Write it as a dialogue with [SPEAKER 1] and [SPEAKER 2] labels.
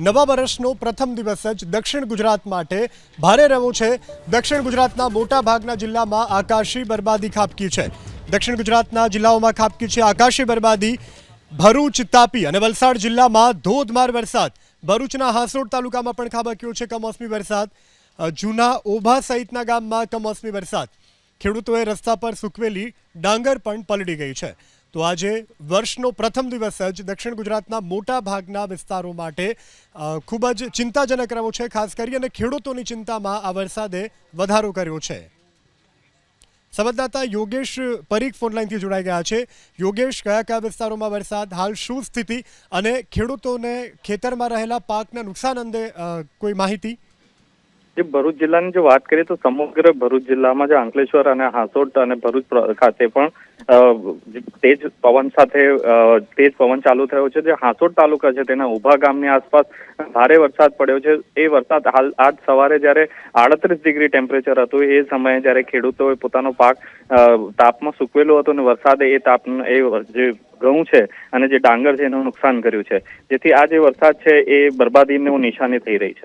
[SPEAKER 1] નવા વર્ષનો પ્રથમ દિવસ જ દક્ષિણ ગુજરાત માટે ભારે રહ્યો છે. દક્ષિણ ગુજરાતના મોટા ભાગના જિલ્લામાં આકાશી બરબાદી ખાબકી છે. દક્ષિણ ગુજરાતના જિલ્લાઓમાં ખાબકી છે આકાશી બરબાદી, ભરૂચ, તાપી અને વલસાડ જિલ્લામાં ધોધમાર વરસાદ. ભરૂચના હાંસોડ તાલુકામાં પણ ખાબક્યો છે કમોસમી વરસાદ. જૂના ઓભા સહિતના ગામમાં કમોસમી વરસાદ. ખેડૂતોએ રસ્તા પર સૂકવેલી ડાંગર પણ પલળી ગઈ છે. તો આજે વર્ષનો પ્રથમ દિવસ જ દક્ષિણ ગુજરાતના મોટા ભાગના વિસ્તારો માટે ખૂબ જ ચિંતાજનક રહ્યો છે. ખાસ કરી અને ખેડૂતોની ચિંતામાં આ વરસાદે વધારો કર્યો છે. સંવાદદાતા યોગેશ પરીખ ફોનલાઈનથી જોડાઈ ગયા છે. યોગેશ, કયા કયા વિસ્તારોમાં વરસાદ, હાલ શું સ્થિતિ અને ખેડૂતોને ખેતરમાં રહેલા પાકના નુકસાન અંગે કોઈ માહિતી?
[SPEAKER 2] જે ભરૂચ જિલ્લાની જો વાત કરીએ તો સમગ્ર ભરૂચ જિલ્લામાં જે અંકલેશ્વર અને હાંસોટ અને ભરૂચ ખાતે પણ તેજ પવન સાથે તેજ પવન ચાલુ થયો છે. જે હાંસોટ તાલુકા છે તેના ઊભા ગામની આસપાસ ભારે વરસાદ પડ્યો છે. એ વરસાદ હાલ, આજ સવારે જ્યારે આડત્રીસ ડિગ્રી ટેમ્પરેચર હતું, એ સમયે જ્યારે ખેડૂતોએ પોતાનો પાક તાપમાં સૂકવેલો હતો અને વરસાદે એ તાપ, એ જે ઘઉં છે અને જે ડાંગર છે એનું નુકસાન કર્યું છે. જેથી આ જે વરસાદ છે, એ બરબાદીનું નિશાની થઈ રહી છે.